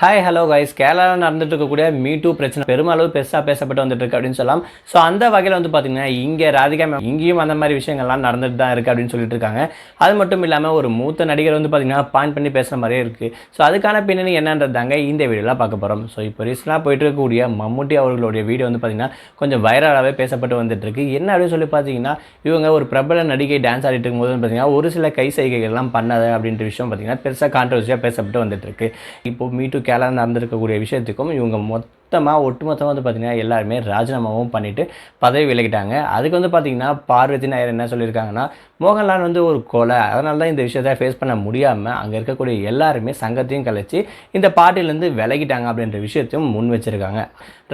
Hi hello guys கேரளாவில் நடந்துட்டு இருக்கக்கூடிய மீ டூ பிரச்சனை பெருமளவு பெருசாக பேசப்பட்டு வந்துட்டு இருக்கு அப்படின்னு சொல்லலாம். ஸோ அந்த வகையில் வந்து பார்த்தீங்கன்னா இங்கே ராதிகா மேம் இங்கேயும் அந்த மாதிரி விஷயங்கள்லாம் நடந்துட்டு தான் இருக்குது அப்படின்னு சொல்லிட்டு இருக்காங்க. அது மட்டும் இல்லாமல் ஒரு மூத்த நடிகர் வந்து பார்த்தீங்கன்னா பாயிண்ட் பண்ணி பேசுகிற மாதிரியே இருக்குது ஸோ அதுக்கான பின்னணி என்னன்றதாங்க இந்த வீடியோலாம் பார்க்க போகிறோம் ஸோ இப்போ ரீசெண்டாக போயிட்டு இருக்கக்கூடிய மம்முட்டி அவர்களுடைய வீடியோ வந்து பார்த்தீங்கன்னா கொஞ்சம் வைரலாகவே பேசப்பட்டு வந்துட்டு இருக்கு என்ன அப்படின்னு சொல்லி பார்த்தீங்கன்னா இவங்க ஒரு பிரபல நடிகை டான்ஸ் ஆடிட்டு இருக்கும்போது பார்த்தீங்கன்னா ஒரு சில கை சைகைகள்லாம் பண்ணாத அப்படின்ற விஷயம் பார்த்தீங்கன்னா பெருசாக கான்ட்ரவர்சியாக பேசப்பட்டு வந்துட்டு இருக்கு இப்போ மீட்டு டூ கேரளா நடந்திருக்கக்கூடிய விஷயத்துக்கும் இவங்க மொத்தமாக ஒட்டுமொத்தமாக வந்து பார்த்திங்கன்னா எல்லாருமே ராஜினாமாவும் பண்ணிவிட்டு பதவி விலகிட்டாங்க. அதுக்கு வந்து பார்த்திங்கன்னா பார்வதி நாயர் என்ன சொல்லியிருக்காங்கன்னா மோகன்லால் வந்து ஒரு கொலை. அதனால தான் இந்த விஷயத்தை ஃபேஸ் பண்ண முடியாமல் அங்கே இருக்கக்கூடிய எல்லாருமே சங்கத்தையும் கலைச்சி இந்த பார்ட்டிலேருந்து விலகிட்டாங்க அப்படின்ற விஷயத்தையும் முன் வச்சுருக்காங்க.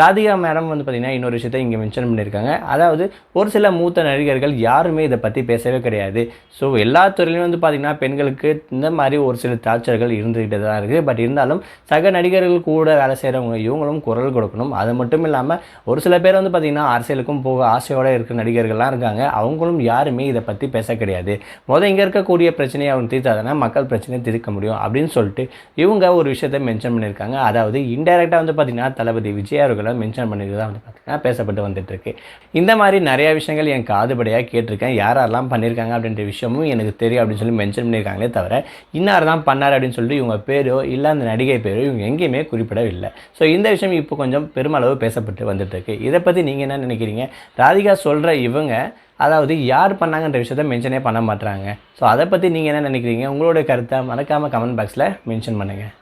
ராதிகா மேடம் வந்து பார்த்திங்கன்னா இன்னொரு விஷயத்தை இங்கே மென்ஷன் பண்ணியிருக்காங்க. அதாவது ஒரு சில மூத்த நடிகர்கள் யாருமே இதை பற்றி பேசவே கிடையாது. ஸோ எல்லா துறையிலும் வந்து பார்த்திங்கன்னா பெண்களுக்கு இந்த மாதிரி ஒரு சில டார்ச்சர்கள் இருந்துக்கிட்டு தான் இருக்குது பட் இருந்தாலும் சக நடிகர்கள் கூட வேலை செய்கிறவங்க இவங்களும் குரல் கொடுக்கணும். அது மட்டும் இல்லாமல் ஒரு சில பேர் வந்து பார்த்திங்கன்னா அரசியலுக்கும் போக ஆசையோடு இருக்கிற நடிகர்கள்லாம் இருக்காங்க. அவங்களும் யாருமே இதை பற்றி பேச கிடையாது. முதல் இங்கே இருக்கக்கூடிய பிரச்சனையை அவங்க தீர்த்தாதானே மக்கள் பிரச்சனையை தீர்க்க முடியும் அப்படின்னு சொல்லிட்டு இவங்க ஒரு விஷயத்தை மென்ஷன் பண்ணியிருக்காங்க. அதாவது இன்டெரக்டாக வந்து பார்த்திங்கன்னா தளபதி விஜய் அவர்களை மென்ஷன் பண்ணிட்டு தான் வந்து பார்த்திங்கன்னா பேசப்பட்டு வந்துட்டு இருக்கு இந்த மாதிரி நிறைய விஷயங்கள் என் காதுபடியாக கேட்டிருக்கேன். யார் யாரெல்லாம் பண்ணியிருக்காங்க அப்படின்ற விஷயமும் எனக்கு தெரியும் அப்படின்னு சொல்லி மென்ஷன் பண்ணியிருக்காங்களே தவிர இன்னார் தான் பண்ணார் அப்படின்னு சொல்லிட்டு இவங்க பேரோ இல்லை அந்த நடிகை பேரோ இவங்க எங்கேயுமே குறிப்பிடவில்லை. ஸோ இந்த விஷயம் இப்போ இப்போ கொஞ்சம் பெருமளவு பேசப்பட்டு வந்துட்டுருக்கு. இதை பற்றி நீங்கள் என்ன நினைக்கிறீங்க? ராதிகா சொல்கிற இவங்க அதாவது யார் பண்ணாங்கன்ற விஷயத்த மென்ஷனே பண்ண மாட்டாங்க ஸோ அதை பற்றி நீங்கள் என்ன நினைக்கிறீங்க? உங்களுடைய கருத்தை மறக்காமல் கமெண்ட் பாக்ஸில் மென்ஷன் பண்ணுங்கள்